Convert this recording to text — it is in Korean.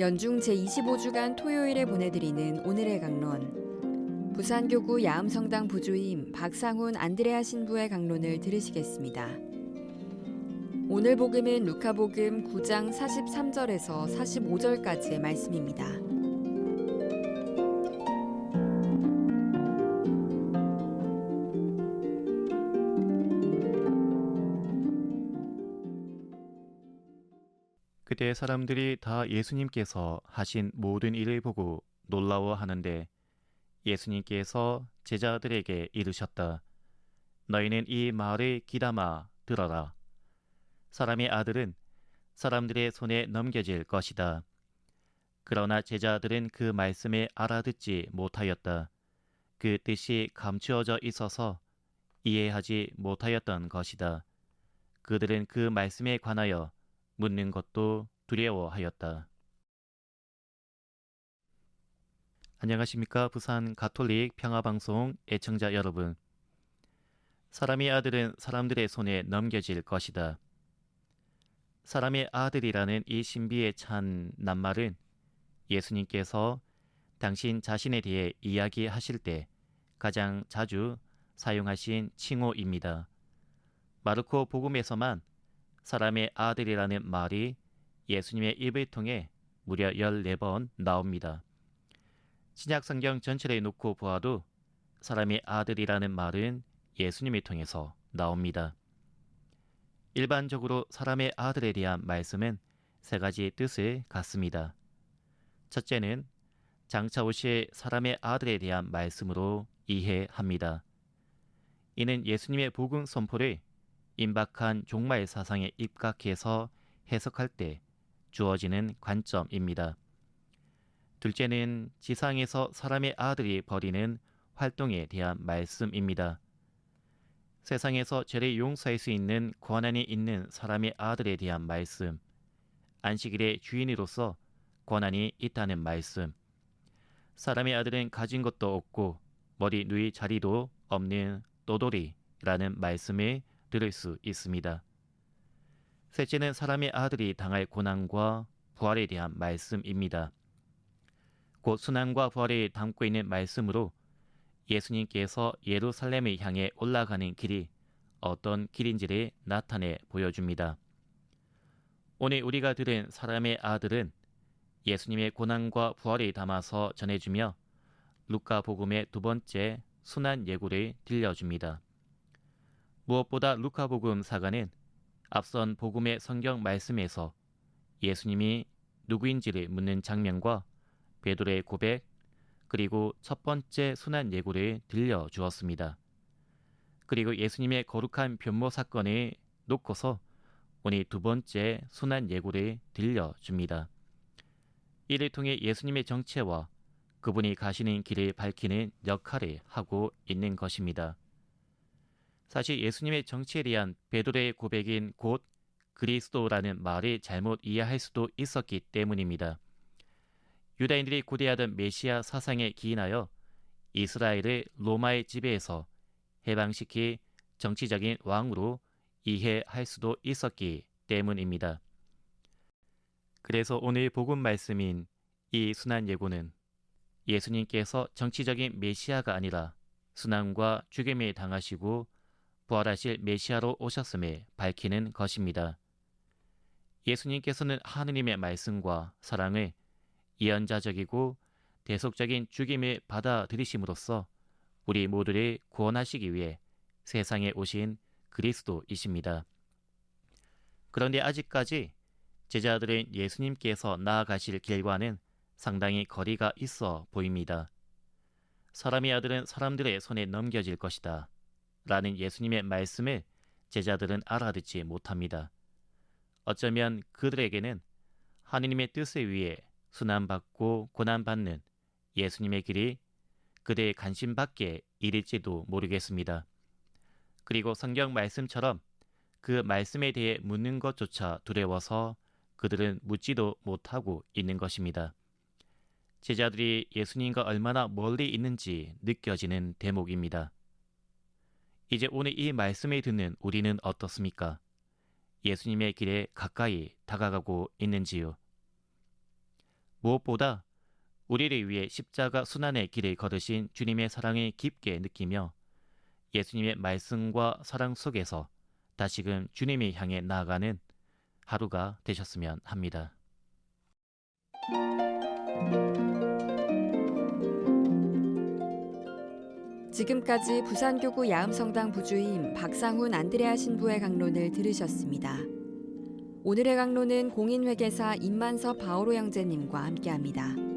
연중 제25주간 토요일에 보내드리는 오늘의 강론. 부산교구 야음성당 부주임 박상훈 안드레아 신부의 강론을 들으시겠습니다. 오늘 복음은 루카복음 9장 43절에서 45절까지의 말씀입니다. 그때 사람들이 다 예수님께서 하신 모든 일을 보고 놀라워하는데 예수님께서 제자들에게 이르셨다. 너희는 이 말을 귀담아 들어라. 사람의 아들은 사람들의 손에 넘겨질 것이다. 그러나 제자들은 그 말씀을 알아듣지 못하였다. 그 뜻이 감추어져 있어서 이해하지 못하였던 것이다. 그들은 그 말씀에 관하여 묻는 것도 두려워하였다. 안녕하십니까 부산 가톨릭 평화방송 애청자 여러분. 사람의 아들은 사람들의 손에 넘겨질 것이다. 사람의 아들이라는 이 신비에 찬 낱말은 예수님께서 당신 자신에 대해 이야기하실 때 가장 자주 사용하신 칭호입니다. 마르코 복음에서만 사람의 아들이라는 말이 예수님의 입을 통해 무려 14번 나옵니다. 신약 성경 전체를 놓고 보아도 사람의 아들이라는 말은 예수님을 통해서 나옵니다. 일반적으로 사람의 아들에 대한 말씀은 세 가지 뜻을 갖습니다. 첫째는 장차 오실 사람의 아들에 대한 말씀으로 이해합니다. 이는 예수님의 복음 선포를 임박한 종말 사상에 입각해서 해석할 때 주어지는 관점입니다. 둘째는 지상에서 사람의 아들이 벌이는 활동에 대한 말씀입니다. 세상에서 죄를 용서할 수 있는 권한이 있는 사람의 아들에 대한 말씀, 안식일의 주인으로서 권한이 있다는 말씀, 사람의 아들은 가진 것도 없고 머리 누이 자리도 없는 또돌이라는 말씀을 들을 수 있습니다. 셋째는 사람의 아들이 당할 고난과 부활에 대한 말씀입니다. 곧 순환과 부활을 담고 있는 말씀으로 예수님께서 예루살렘을 향해 올라가는 길이 어떤 길인지를 나타내 보여줍니다. 오늘 우리가 들은 사람의 아들은 예수님의 고난과 부활을 담아서 전해주며 루카 복음의 두 번째 순환 예고를 들려줍니다. 무엇보다 루카복음 사가는 앞선 복음의 성경 말씀에서 예수님이 누구인지를 묻는 장면과 베드로의 고백 그리고 첫 번째 순환 예고를 들려 주었습니다. 그리고 예수님의 거룩한 변모 사건을 놓고서 오늘 두 번째 순환 예고를 들려 줍니다. 이를 통해 예수님의 정체와 그분이 가시는 길을 밝히는 역할을 하고 있는 것입니다. 사실 예수님의 정치에 대한 베드로의 고백인 곧 그리스도라는 말을 잘못 이해할 수도 있었기 때문입니다. 유다인들이 고대하던 메시아 사상에 기인하여 이스라엘을 로마의 지배에서 해방시키 정치적인 왕으로 이해할 수도 있었기 때문입니다. 그래서 오늘 복음 말씀인 이 순환 예고는 예수님께서 정치적인 메시아가 아니라 순환과 죽임을 당하시고 부활하실 메시아로 오셨음을 밝히는 것입니다. 예수님께서는 하느님의 말씀과 사랑을 이언자적이고 대속적인 죽임을 받아들이심으로써 우리 모두를 구원하시기 위해 세상에 오신 그리스도이십니다. 그런데 아직까지 제자들은 예수님께서 나아가실 길과는 상당히 거리가 있어 보입니다. 사람의 아들은 사람들의 손에 넘겨질 것이다. 라는 예수님의 말씀을 제자들은 알아듣지 못합니다. 어쩌면 그들에게는 하느님의 뜻에 의해 순환받고 고난받는 예수님의 길이 그대의 관심 밖에 일일지도 모르겠습니다. 그리고 성경 말씀처럼 그 말씀에 대해 묻는 것조차 두려워서 그들은 묻지도 못하고 있는 것입니다. 제자들이 예수님과 얼마나 멀리 있는지 느껴지는 대목입니다. 이제 오늘 이 말씀을 듣는 우리는 어떻습니까? 예수님의 길에 가까이 다가가고 있는지요? 무엇보다 우리를 위해 십자가 순환의 길을 걸으신 주님의 사랑을 깊게 느끼며 예수님의 말씀과 사랑 속에서 다시금 주님을 향해 나아가는 하루가 되셨으면 합니다. 지금까지 부산교구 야음성당 부주임 박상훈 안드레아 신부의 강론을 들으셨습니다. 오늘의 강론은 공인회계사 임만섭 바오로 형제님과 함께합니다.